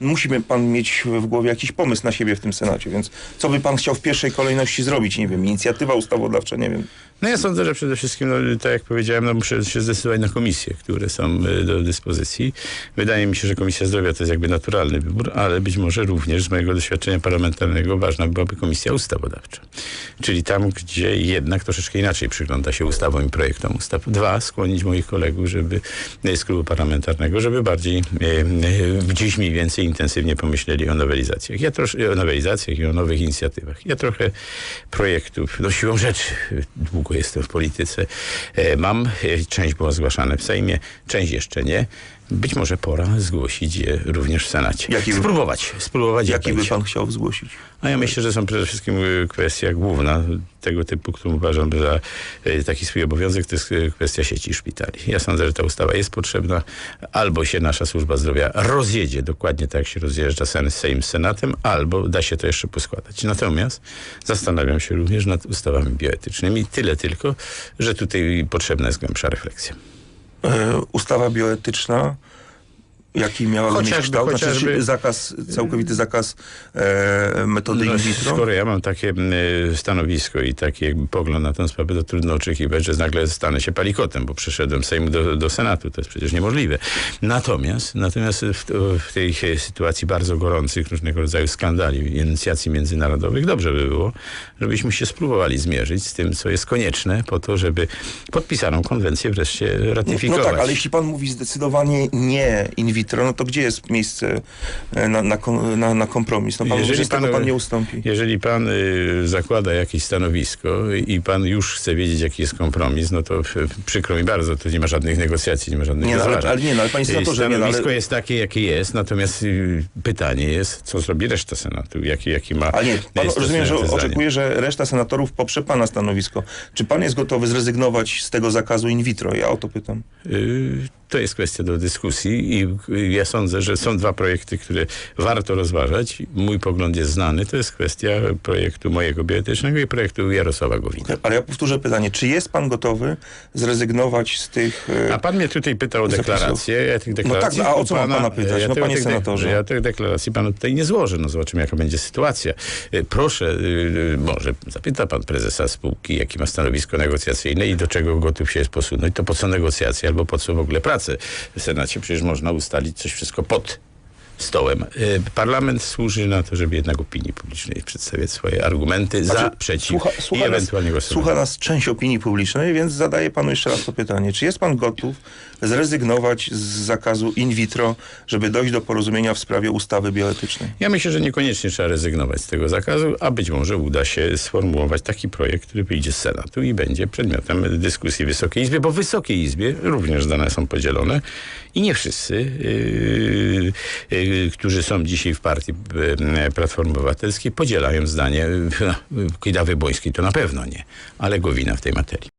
Musi pan mieć w głowie jakiś pomysł na siebie w tym Senacie, więc co by pan chciał w pierwszej kolejności zrobić? Nie wiem, inicjatywa ustawodawcza, nie wiem. No ja sądzę, że przede wszystkim, no, tak jak powiedziałem, no, muszę się zdecydować na komisje, które są e, do dyspozycji. Wydaje mi się, że Komisja Zdrowia to jest jakby naturalny wybór, ale być może również z mojego doświadczenia parlamentarnego ważna byłaby Komisja Ustawodawcza. Czyli tam, gdzie jednak troszeczkę inaczej przygląda się ustawom i projektom ustaw. Dwa, skłonić moich kolegów, żeby e, z klubu parlamentarnego, żeby bardziej e, gdzieś mniej więcej intensywnie pomyśleli o nowelizacjach. Ja trosz, o nowelizacjach i o nowych inicjatywach. Ja trochę projektów, no siłą rzeczy, długo jestem w polityce, e, mam. E, Część była zgłaszana w Sejmie, część jeszcze nie. Być może pora zgłosić je również w Senacie. Jaki spróbować, spróbować jak Jaki by pan chciał zgłosić? A ja myślę, że są przede wszystkim y, kwestia główna tego typu, którą uważam za y, taki swój obowiązek, to jest y, kwestia sieci szpitali. Ja sądzę, że ta ustawa jest potrzebna. Albo się nasza służba zdrowia rozjedzie dokładnie tak, jak się rozjeżdża Sen- Sejm z Senatem, albo da się to jeszcze poskładać. Natomiast zastanawiam się również nad ustawami bioetycznymi. Tyle tylko, że tutaj potrzebna jest głębsza refleksja. E, ustawa bioetyczna, jaki miała mieć Chociażby- kształt? Znaczy, chociażby- czy zakaz, całkowity zakaz e, metody in vitro? Skoro ja mam takie y, stanowisko i taki jakby pogląd na tę sprawę, to trudno oczekiwać, że nagle stanę się palikotem, bo przeszedłem z Sejmu do, do Senatu. To jest przecież niemożliwe. Natomiast, natomiast w, w tej e, sytuacji bardzo gorących różnego rodzaju skandali inicjacji międzynarodowych dobrze by było, żebyśmy się spróbowali zmierzyć z tym, co jest konieczne po to, żeby podpisaną konwencję wreszcie No, ratyfikować. no tak, ale jeśli pan mówi zdecydowanie nie in vitro, no to gdzie jest miejsce e, na, na, na, na kompromis? No pan mówi, że z tego pan nie ustąpi. Jeżeli pan y, zakłada jakieś stanowisko i pan już chce wiedzieć, jaki jest kompromis, no to przykro mi bardzo, to nie ma żadnych negocjacji, nie ma żadnych Nie, no, ale, ale nie, no, ale panie Y, senatorze, nie, no, Stanowisko ale, jest takie, jakie jest, natomiast y, pytanie jest, co zrobi reszta Senatu, jaki, jaki ma ale nie, pan rozumiem, że oczekuje, że reszta senatorów poprze pana stanowisko. Czy pan jest gotowy zrezygnować z tego zakazu in vitro? Ja o to pytam. Y, To jest kwestia do dyskusji i ja sądzę, że są dwa projekty, które warto rozważać. Mój pogląd jest znany. To jest kwestia projektu mojego bioetycznego i projektu Jarosława Gowina. Ale ja powtórzę pytanie, czy jest pan gotowy zrezygnować z tych... e, A pan mnie tutaj pytał o deklarację. Ja tych deklaracji tak, a o co mam pana pytać? Ja No, panie senatorze. Ja tych deklaracji panu tutaj nie złożę. No zobaczymy, jaka będzie sytuacja. Y, Proszę, y, może zapyta pan prezesa spółki, jakie ma stanowisko negocjacyjne i do czego gotów się jest posunąć. To po co negocjacje albo po co w ogóle prace w Senacie? Przecież można ustalić coś wszystko pod stołem. Y, Parlament służy na to, żeby jednak opinii publicznej przedstawiać swoje argumenty za, Znaczy, przeciw słucha, i słucha, nas, ewentualnie głosować. słucha nas część opinii publicznej, więc zadaję panu jeszcze raz to pytanie. Czy jest pan gotów zrezygnować z zakazu in vitro, żeby dojść do porozumienia w sprawie ustawy bioetycznej? Ja myślę, że niekoniecznie trzeba rezygnować z tego zakazu, a być może uda się sformułować taki projekt, który wyjdzie z Senatu i będzie przedmiotem dyskusji w Wysokiej Izbie, bo w Wysokiej Izbie również dane są podzielone i nie wszyscy, yy, yy, którzy są dzisiaj w partii yy, Platformy Obywatelskiej, podzielają zdanie yy, Kidawy Błońskiej, to na pewno nie, ale Gowina w tej materii.